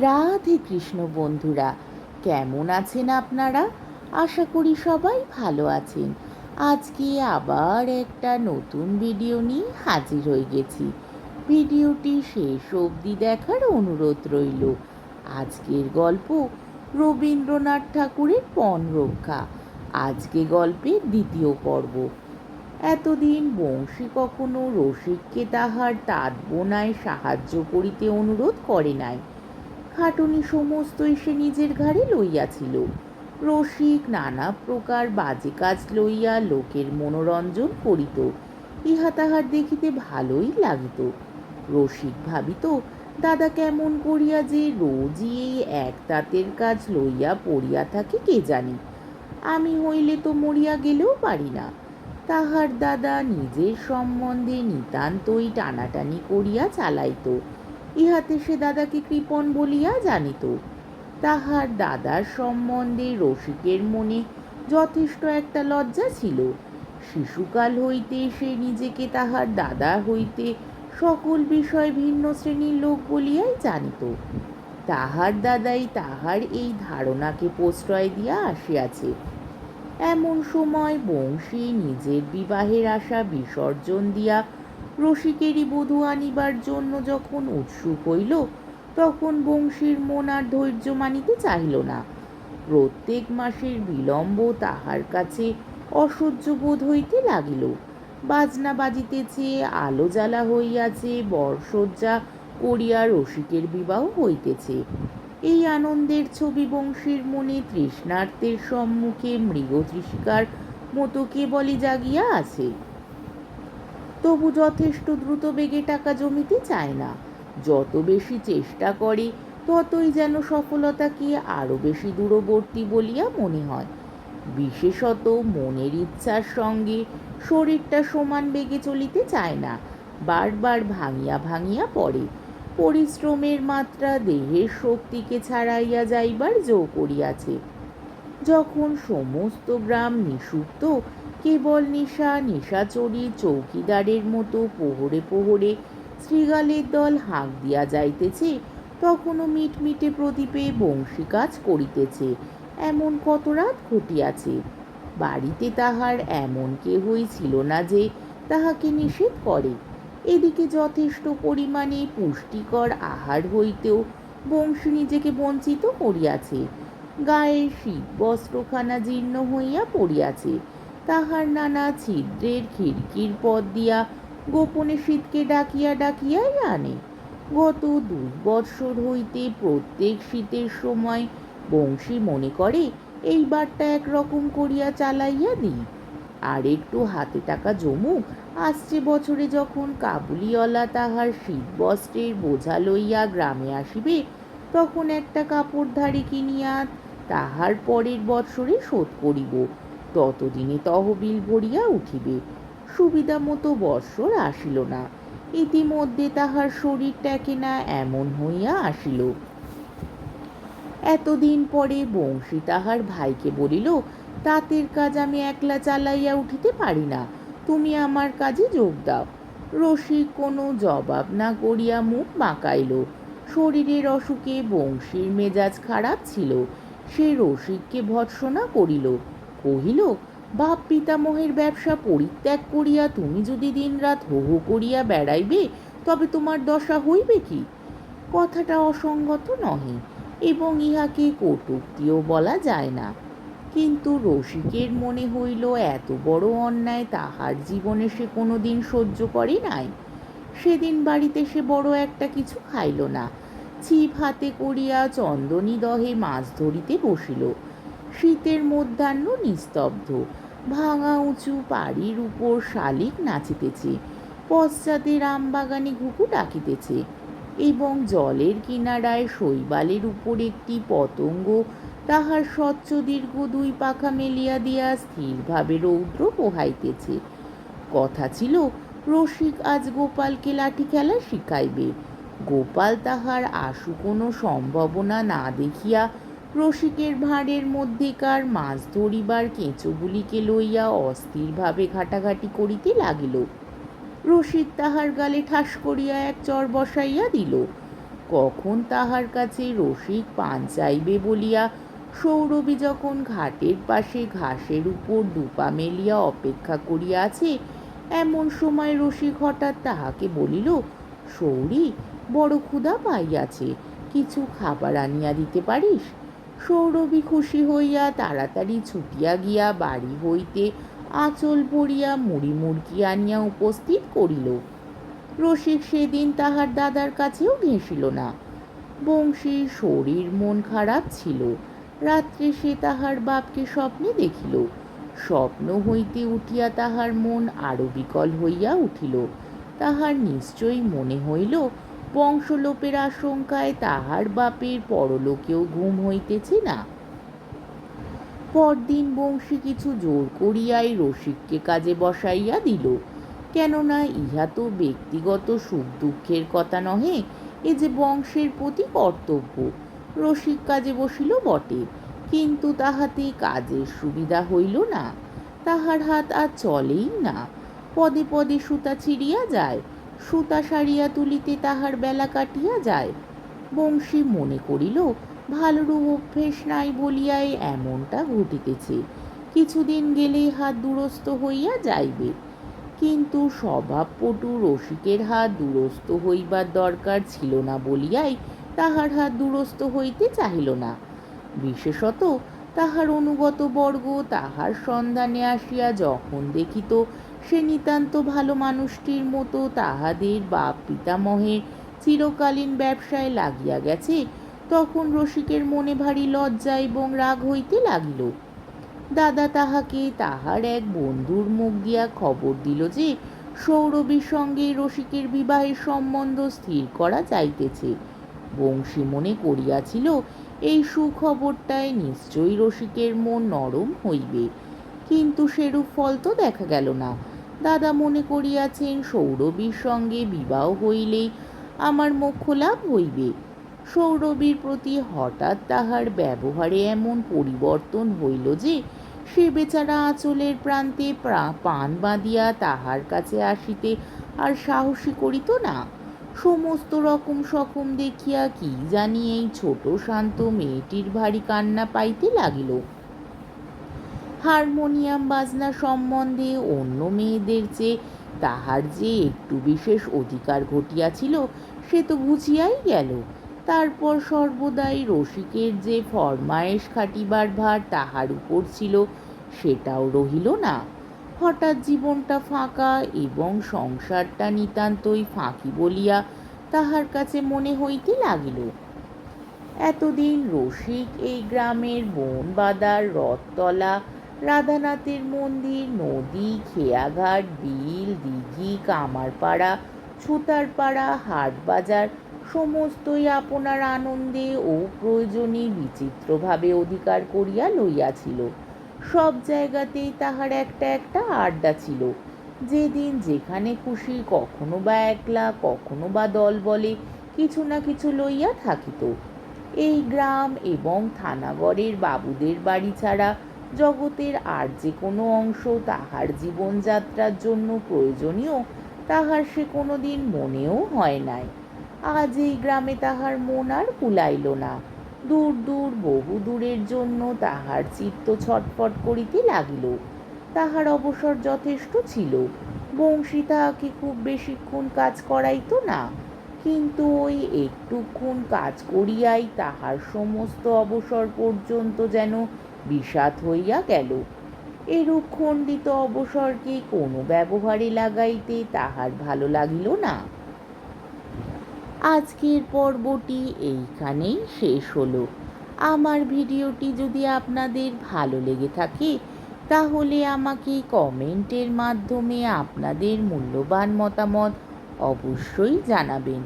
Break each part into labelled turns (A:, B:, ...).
A: রাধে কৃষ্ণ বন্ধুরা, কেমন আছেন আপনারা? আশা করি সবাই ভালো আছেন। আজকে আবার একটা নতুন ভিডিও নিয়ে হাজির হয়ে গেছি। ভিডিওটি শেষ অবধি দেখার অনুরোধ রইল। আজকের গল্প রবীন্দ্রনাথ ঠাকুরের পণ রক্ষা। আজকে গল্পের দ্বিতীয় পর্ব। এতদিন বংশী কখনো রসিককে তাহার তাঁত বোনায় সাহায্য করিতে অনুরোধ করে নাই। খাটুনি সমস্তই সে নিজের ঘাড়ে লইয়াছিল। রসিক নানা প্রকার বাজে কাজ লইয়া লোকের মনোরঞ্জন করিত। ইহা তাহার দেখিতে ভালোই লাগিত। রসিক ভাবিত, দাদা কেমন করিয়া যে রোজই এই এক তাঁতের কাজ লইয়া পড়িয়া থাকে কে জানি। আমি হইলে তো মরিয়া গেলেও পারি না। তাহার দাদা নিজের সম্বন্ধে নিতান্তই টানাটানি করিয়া চালাইত। ইহাতে সে দাদাকে কৃপণ বলিয়া জানিত। তাহার দাদার সম্বন্ধে রসিকের মনে যথেষ্ট একটা লজ্জা ছিল। শিশুকাল হইতে সে নিজেকে তাহার দাদা হইতে সকল বিষয় ভিন্ন শ্রেণির লোক বলিয়াই জানিত। তাহার দাদাই তাহার এই ধারণাকে প্রশ্রয় দিয়া আসিয়াছে। এমন সময় বংশী নিজের বিবাহের আশা বিসর্জন দিয়া রসিকেরই বধূ আনিবার জন্য যখন উৎসুক হইল তখন বংশীর মন আর ধৈর্য মানিতে চাহিল না। প্রত্যেক মাসের বিলম্ব তাহার কাছে অসহ্য বোধ হইতে লাগিল। বাজনা বাজিতেছে, আলো জ্বালা হইয়াছে বরসজ্জা করিয়া রসিকের বিবাহ হইতেছে। এই আনন্দের ছবি বংশীর মনে তৃষ্ণার্তের সম্মুখে মৃগতৃষিকার মতো কেবলই জাগিয়া আছে। তবু যথেষ্ট দ্রুত বেগে টাকা জমিতে চায় না। যত বেশি চেষ্টা করে, ততই যেন সফলতাকে আরও বেশি দূরবর্তী বলিয়া মনে হয়। বিশেষত মনের ইচ্ছার সঙ্গে শরীরটা সমান বেগে চলিতে চায় না, বারবার ভাঙিয়া ভাঙিয়া পড়ে। পরিশ্রমের মাত্রা দেহের শক্তিকে ছাড়াইয়া যাইবার জো করিয়াছে। যখন সমস্ত গ্রাম নিষুপ্ত কেবল নিশা নিশাচরী চৌকিদারের মতো পোহরে পোহরে শ্রীগালের দল হাঁক দিয়া যাইতেছে, তখনও মিটমিটে প্রদীপে বংশী কাজ করিতেছে, এমন কত রাত ঘটিয়াছে। বাড়িতে তাহার এমন কেহই ছিল না যে তাহাকে নিষেধ করে। এদিকে যথেষ্ট পরিমাণে পুষ্টিকর আহার হইতেও বংশী নিজেকে বঞ্চিত করিয়াছে। গায়ে শীত বস্ত্রখানা জীর্ণ হইয়া পড়িয়াছে। তাহার নানা ছিদ্রের খিড়কির পথ দিয়া গোপনে শীতকে ডাকিয়া ডাকিয়াই আনে গত দুই বৎসর হইতে প্রত্যেক শীতের সময় বংশী মনে করে এইবারটা একরকম করিয়া চালাইয়া দিই। আর একটু হাতে টাকা জমুক আসছে বছরে যখন কাবুলিওয়ালা তাহার শীত বস্ত্রের বোঝা লইয়া গ্রামে আসিবে, তখন একটা কাপড় ধারে কিনিয়া তাহার পরের বৎসরে শোধ করিব। ততদিনে তহবিল ভরিয়া উঠিবে, সুবিধা মতো বৎসর আসিল না। ইতিমধ্যে তাহার শরীর শরীরটাকে না এমন হইয়া আসিল। এতদিন পরে বংশী তাহার ভাইকে বলিল, তাঁতের কাজ আমি একলা চালাইয়া উঠিতে পারি না, তুমি আমার কাজে যোগ দাও। রসিক কোনো জবাব না করিয়া মুখ বাঁকাইল। শরীরের অসুখে বংশীর মেজাজ খারাপ ছিল, সে রসিককে ভৎসনা করিল। কহিল, বাপ পিতামহের ব্যবসা পরিত্যাগ করিয়া তুমি যদি দিনরাত হো হো করিয়া বেড়াইবে, তবে তোমার দশা হইবে কি? কথাটা অসঙ্গত নহে, এবং ইহাকে কটুক্তিও বলা যায় না। কিন্তু রসিকের মনে হইল, এত বড় অন্যায় তাহার জীবনে সে কোনো দিন সহ্য করে নাই। সেদিন বাড়িতে সে বড় একটা কিছু খাইল না। ছিপ হাতে করিয়া চন্দনী দহে মাছ ধরিতে বসিল। শীতের মধ্যাহ্ন নিস্তব্ধ। ভাঙা উঁচু পাড়ির উপর শালিক নাচিতেছে। পশ্চাতে রামবাগানে ঘুঘু ডাকিতেছে এবং জলের কিনারায় শৈবালের উপর একটি পতঙ্গ তাহার স্বচ্ছ দীর্ঘ দুই পাখা মেলিয়া দিয়া স্থিরভাবে রৌদ্র পোহাইতেছে কথা ছিল, রসিক আজ গোপালকে লাঠি খেলা শিখাইবে। গোপাল তাহার আশু কোনো সম্ভাবনা না দেখিয়া রসিকের ভাঁড়ের মধ্যেকার মাছ ধরিবার কেঁচোগুলিকে লইয়া অস্থিরভাবে ঘাটাঘাটি করিতে লাগিল। রসিক তাহার গালে ঠাস করিয়া এক চর বসাইয়া দিল। কখন তাহার কাছে রসিক পান চাইবে বলিয়া সৌরভী যখন ঘাটের পাশে ঘাসের উপর দুপা মেলিয়া অপেক্ষা করিয়া আছে এমন সময় রসিক হঠাৎ তাহাকে বলিল, সৌরি, বড় ক্ষুধা পাইয়াছে, কিছু খাবার আনিয়া দিতে পারিস? সৌরভী খুশি হইয়া তাড়াতাড়ি ছুটিয়া গিয়া বাড়ি হইতে আঁচল পড়িয়া মুড়ি মুড়কি আনিয়া উপস্থিত করিল। রসিক সেদিন তাহার দাদার কাছেও ঘেঁষিল না। বংশীর শরীর মন খারাপ ছিল। রাত্রে সে তাহার বাপকে স্বপ্নে দেখিল। স্বপ্ন হইতে উঠিয়া তাহার মন আরও বিকল হইয়া উঠিল। তাহার নিশ্চয়ই মনে হইল বংশলোপের আশঙ্কায় তাহার বাপের পরলোকেও ঘুম হইতেছে না। পরদিন বংশী কিছু জোর করিয়াই রসিককে কাজে বসাইয়া দিল। কেননা ইহা তো ব্যক্তিগত সুখ দুঃখের কথা নহে, এ যে বংশের প্রতি কর্তব্য। রসিক কাজে বসিল বটে, কিন্তু তাহাতে কাজের সুবিধা হইল না। তাহার হাত আর চলেই না। পদে পদে সুতা ছিঁড়িয়া যায়। সুতা সারিয়া তুলিতে তাহার বেলা কাটিয়া যায়। বংশী মনে করিল, ভালোরূপ অভ্যেস নাই বলিয়াই এমনটা ঘটিতেছে। কিছুদিন গেলেই হাত দুরস্ত হইয়া যাইবে। কিন্তু স্বভাবপটু রসিকের হাত দুরস্ত হইবার দরকার ছিল না বলিয়াই তাহার হাত দুরস্ত হইতে চাহিল না। বিশেষত তাহার অনুগত বর্গ তাহার সন্ধানে আসিয়া যখন দেখিত সে নিতান্ত ভালো মানুষটির মতো তাহাদের বাপ পিতামহের চিরকালীন ব্যবসায় লাগিয়া গেছে। তখন রসিকের মনে ভারী লজ্জা এবং রাগ হইতে লাগিল। দাদা তাহাকে তাহার এক বন্ধুর মুখ দিয়া খবর দিল যে, সৌরভীর সঙ্গে রসিকের বিবাহের সম্বন্ধ স্থির করা যাইতেছে বংশী মনে করিয়াছিল, এই সুখবরটায় নিশ্চয়ই রসিকের মন নরম হইবে। কিন্তু সেরূপ ফল তো দেখা গেল না। দাদা মনে করিয়াছেন সৌরভীর সঙ্গে বিবাহ হইলেই আমার মোক্ষ লাভ হইবে। সৌরভীর প্রতি হঠাৎ তাহার ব্যবহারে এমন পরিবর্তন হইল যে, সে বেচারা আঁচলের প্রান্তে প্রা- পান বাঁধিয়া তাহার কাছে আসিতে আর সাহসী করিত না। সমস্ত রকম সকম দেখিয়া কি জানি এই ছোট শান্ত মেয়েটির ভারী কান্না পাইতে লাগিল। হারমোনিয়াম বাজনা সম্বন্ধে অন্য মেয়েদের চেয়ে তাহার যে একটু বিশেষ অধিকার ঘটিয়াছিল, সে তো বুঝিয়াই গেল। তারপর সর্বদাই রসিকের যে ফরমায়েশ খাটিবার ভার তাহার উপর ছিল, সেটাও রহিল না। হঠাৎ জীবনটা ফাঁকা এবং সংসারটা নিতান্তই ফাঁকি বলিয়া তাহার কাছে মনে হইতে লাগিল। এতদিন রসিক এই গ্রামের বন বাদার রথতলা রাধানাথের মন্দির, নদী, খেয়াঘাট, বিল, দিঘি, কামারপাড়া ছুতারপাড়া হাট বাজার সমস্তই আপনার আনন্দে ও প্রয়োজনে বিচিত্রভাবে অধিকার করিয়া লইয়াছিল। সব জায়গাতেই তাহার একটা একটা আড্ডা ছিল। যেদিন যেখানে খুশি কখনো বা একলা, কখনো বা দল বলে কিছু না কিছু লইয়া থাকিত। এই গ্রাম এবং থানাগড়ের বাবুদের বাড়ি ছাড়া জগতের আর যে কোনো অংশ তাহার জীবনযাত্রার জন্য প্রয়োজনীয়, তাহার সে কোনো দিন মনেও হয় নাই। আজ এই গ্রামে তাহার মন আর কুলাইল না। দূর দূর, বহু দূরের জন্য তাহার চিত্ত ছটফট করিতে লাগিল। তাহার অবসর যথেষ্ট ছিল। বংশী তাহাকে খুব বেশিক্ষণ কাজ করাইতো না। কিন্তু ওই একটুক্ষণ কাজ করিয়াই তাহার সমস্ত অবসর পর্যন্ত যেন বিষাদ হইয়া গেল। এরূপ খণ্ডিত অবসরকে কোনো ব্যবহারে লাগাইতে তাহার ভালো লাগিল না। আজকের পর্বটি এইখানেই শেষ হলো। আমার ভিডিওটি যদি আপনাদের ভালো লেগে থাকে, তাহলে আমাকে কমেন্টের মাধ্যমে আপনাদের মূল্যবান মতামত অবশ্যই জানাবেন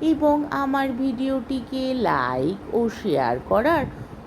A: এবং আমার ভিডিওটিকে লাইক ও শেয়ার করার